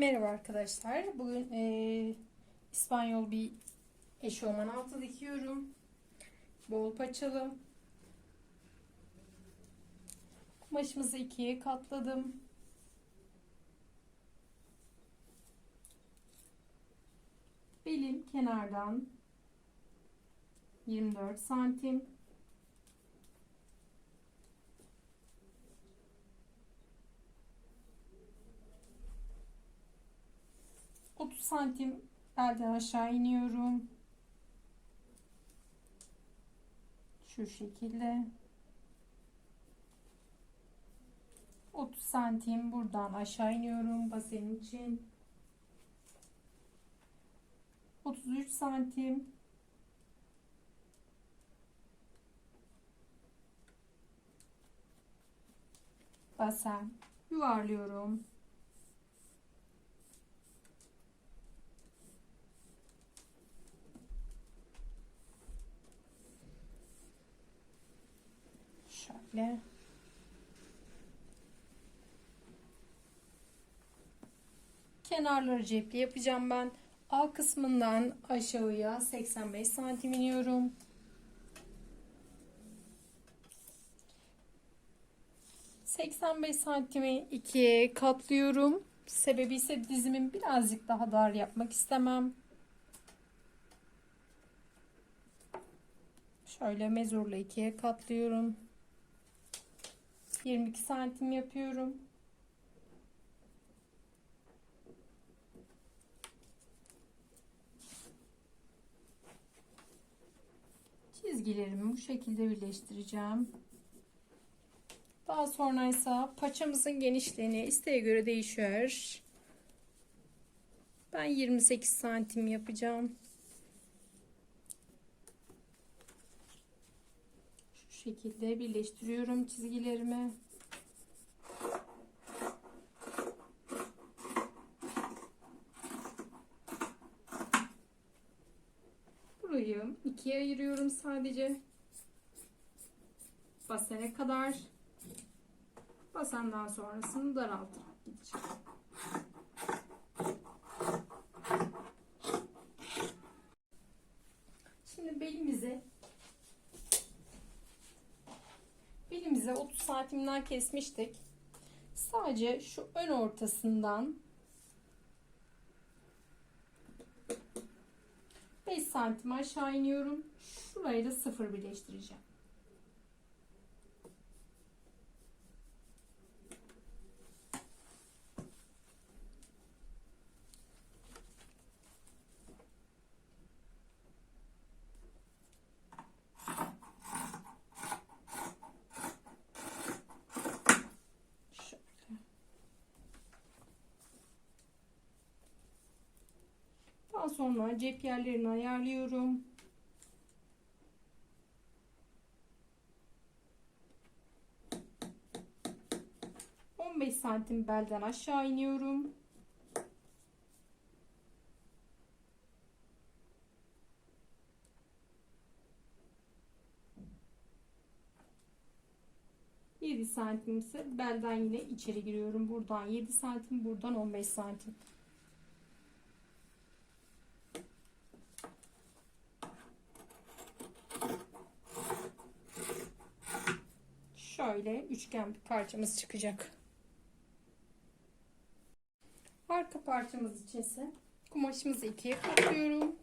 Merhaba arkadaşlar. Bugün eee, İspanyol bir eşofman altı dikiyorum. Bol paçalı. Kumaşımızı ikiye katladım. Belim kenardan 24 santim. Santim belden aşağı iniyorum. Şu şekilde. 30 santim buradan aşağı iniyorum basen için. 33 santim. Basen yuvarlıyorum. Şöyle. Kenarları cepli yapacağım ben. A kısmından aşağıya 85 santim iniyorum. ...85 santimi ikiye katlıyorum. Sebebi ise dizimin birazcık daha dar yapmak istemem. Şöyle mezurla ikiye katlıyorum. 22 santim yapıyorum. Çizgilerimi bu şekilde birleştireceğim. Daha sonra ise paçamızın genişliğini isteğe göre değişiyor. Ben 28 santim yapacağım. Şekilde birleştiriyorum çizgilerimi. Burayı ikiye ayırıyorum sadece. Basene kadar. Basenden sonrasını daraltarak gideceğim. Şimdi belimize belimize 30 santimden kesmiştik. Sadece şu ön ortasından 5 santim aşağı iniyorum. Şurayı da sıfır birleştireceğim. Şöyle. Daha sonra cep yerlerini ayarlıyorum. Beş santim belden aşağı iniyorum. Yedi santim ise belden yine içeri giriyorum. Buradan yedi santim, buradan on beş santim. Şöyle üçgen bir parçamız çıkacak. Arka parçamız için ise kumaşımızı ikiye katlıyorum.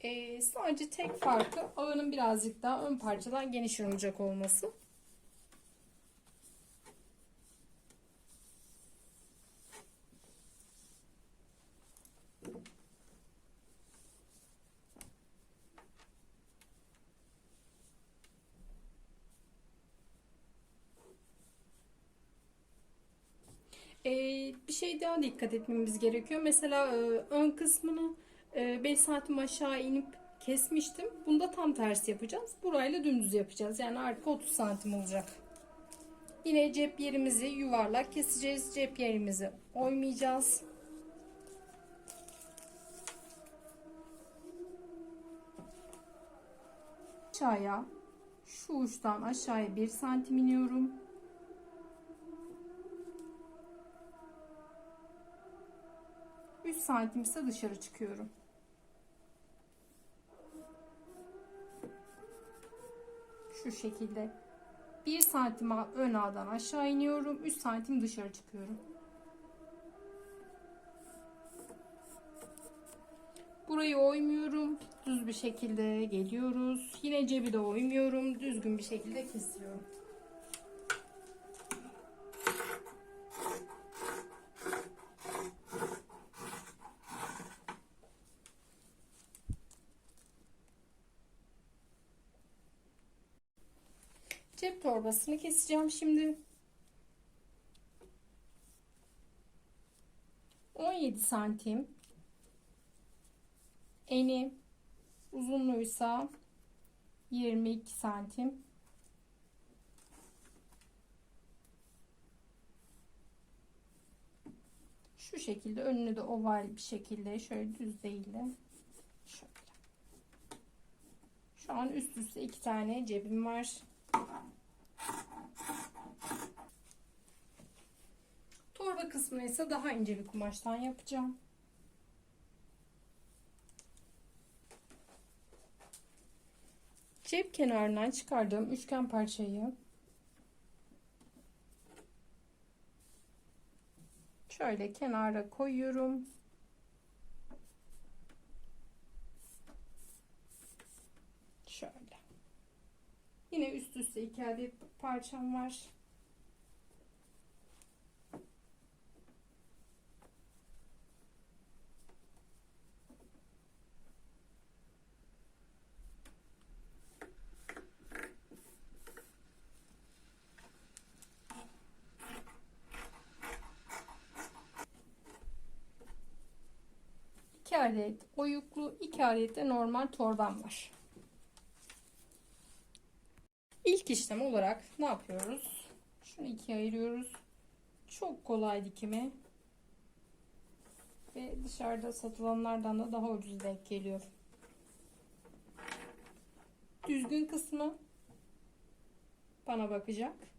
Ee, sadece tek farkı ağının birazcık daha ön parçadan geniş olacak olması. Ee, bir şey daha dikkat etmemiz gerekiyor. Mesela e, ön kısmını e, 5 santim aşağı inip kesmiştim. Bunda tam tersi yapacağız. Burayla dümdüz yapacağız. Yani arka 30 santim olacak. Yine cep yerimizi yuvarlak keseceğiz. Cep yerimizi oymayacağız. Aşağıya şu uçtan aşağıya 1 santim iniyorum. Santim ise dışarı çıkıyorum. Şu şekilde 1 santim ön ağdan aşağı iniyorum. 3 santim dışarı çıkıyorum. Burayı oymuyorum. Düz bir şekilde geliyoruz. Yine cebi de oymuyorum. Düzgün bir şekilde kesiyorum. Cep torbasını keseceğim şimdi. 17 santim eni uzunluğuysa 22 santim. Şu şekilde önünü de oval bir şekilde şöyle düz değil de şöyle. Şu an üst üste iki tane cebim var torba kısmını ise daha ince bir kumaştan yapacağım Cep kenarından çıkardığım üçgen parçayı şöyle kenara koyuyorum. Şöyle. Üste iki adet parçam var. İki adet oyuklu, iki adet de normal torbam var. İlk işlem olarak ne yapıyoruz? Şunu ikiye ayırıyoruz. Çok kolay dikimi. Ve dışarıda satılanlardan da daha ucuz denk geliyor. Düzgün kısmı bana bakacak.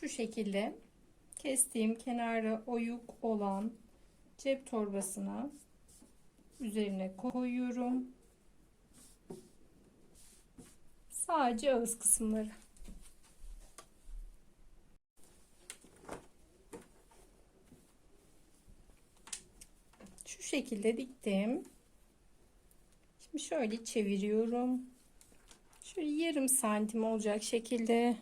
şu şekilde kestiğim kenarı oyuk olan cep torbasına üzerine koyuyorum. Sadece ağız kısımları. Şu şekilde diktim. Şimdi şöyle çeviriyorum. Şöyle yarım santim olacak şekilde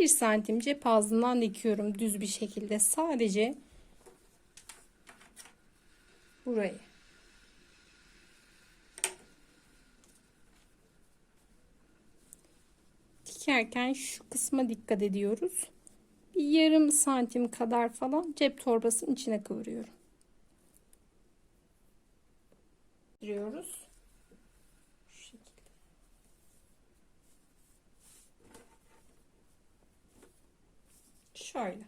1 santim cep ağzından dikiyorum düz bir şekilde. Sadece burayı. Dikerken şu kısma dikkat ediyoruz. Bir yarım santim kadar falan cep torbasının içine kıvırıyorum. Diyoruz Şöyle.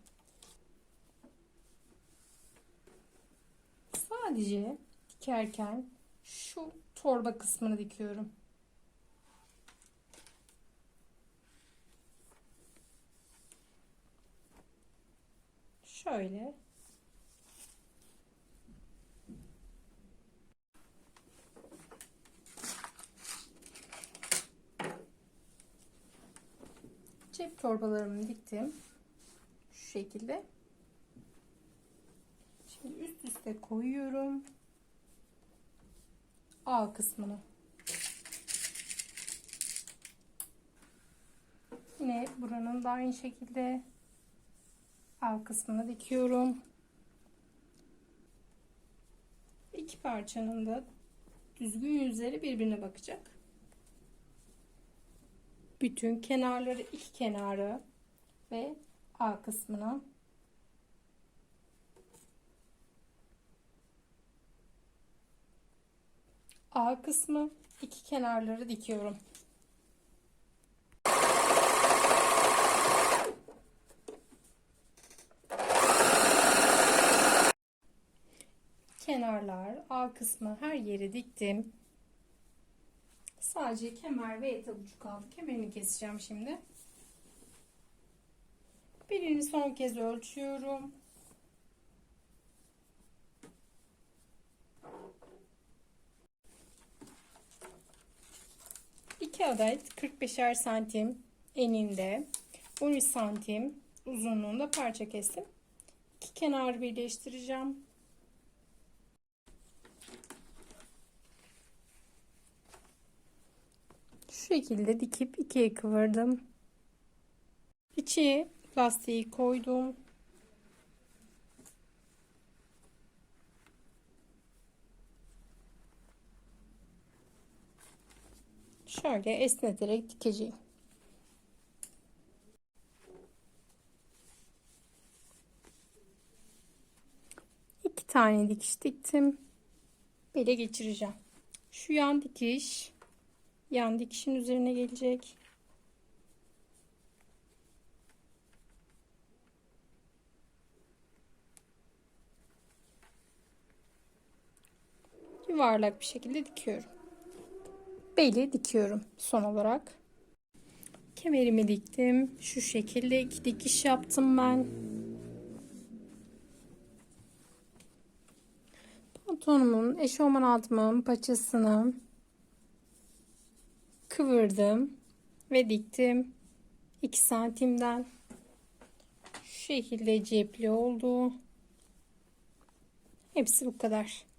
Sadece dikerken şu torba kısmını dikiyorum. Şöyle. Cep torbalarımı diktim şekilde. Şimdi üst üste koyuyorum. A kısmını. Yine buranın da aynı şekilde A kısmını dikiyorum. İki parçanın da düzgün yüzleri birbirine bakacak. Bütün kenarları iki kenarı ve A kısmına A kısmı iki kenarları dikiyorum. Kenarlar A kısmı her yere diktim. Sadece kemer ve etek ucu kaldı. Kemerini keseceğim şimdi. Belini son kez ölçüyorum. İki adet 45'er santim eninde 13 santim uzunluğunda parça kestim. İki kenar birleştireceğim. Şu şekilde dikip ikiye kıvırdım. İçine lastiği koydum. Şöyle esneterek dikeceğim. İki tane dikiş diktim. Böyle geçireceğim. Şu yan dikiş yan dikişin üzerine gelecek. Yuvarlak bir şekilde dikiyorum. Beli dikiyorum son olarak. Kemerimi diktim. Şu şekilde iki dikiş yaptım ben. Pantolonumun eşofman altımın paçasını kıvırdım ve diktim. 2 santimden şu şekilde cepli oldu. Hepsi bu kadar.